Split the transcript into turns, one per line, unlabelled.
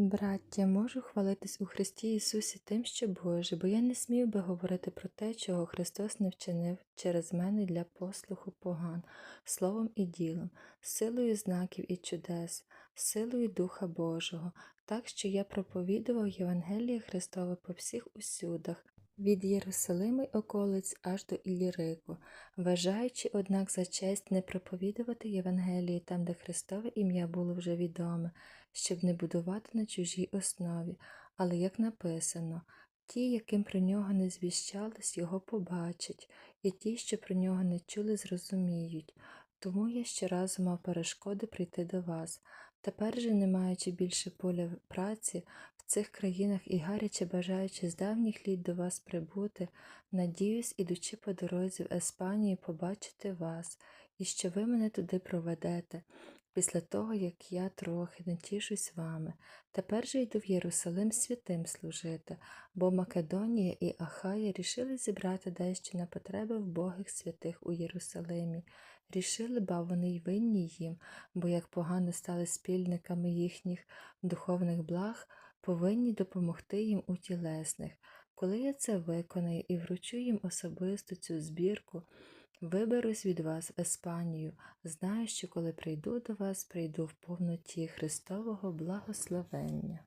Браття, можу хвалитись у Христі Ісусі тим, що Боже, бо я не смів би говорити про те, чого Христос не вчинив через мене для послуху поган, словом і ділом, силою знаків і чудес, силою Духа Божого, так що я проповідував Євангеліє Христове по всіх усюдах, від Єрусалиму й околиць аж до Іллірику, вважаючи, однак, за честь не проповідувати Євангелії там, де Христове ім'я було вже відоме, щоб не будувати на чужій основі, але як написано, ті, яким про нього не звіщалось, його побачать, і ті, що про нього не чули, зрозуміють. Тому я щоразу мав перешкоди прийти до вас. Тепер же, не маючи більше поля праці цих країнах і гаряче бажаючи з давніх літ до вас прибути, надіюсь, ідучи по дорозі в Еспанію, побачити вас, і що ви мене туди проведете, після того, як я трохи натішусь вами. Тепер же йду в Єрусалим святим служити, бо Македонія і Ахая рішили зібрати дещо на потреби вбогих святих у Єрусалимі. Рішили, ба вони й винні їм, бо як погано стали спільниками їхніх духовних благ, повинні допомогти їм у тілесних. Коли я це виконаю і вручу їм особисто цю збірку, виберусь від вас в Еспанію, знаю, що коли прийду до вас, прийду в повноті Христового благословення.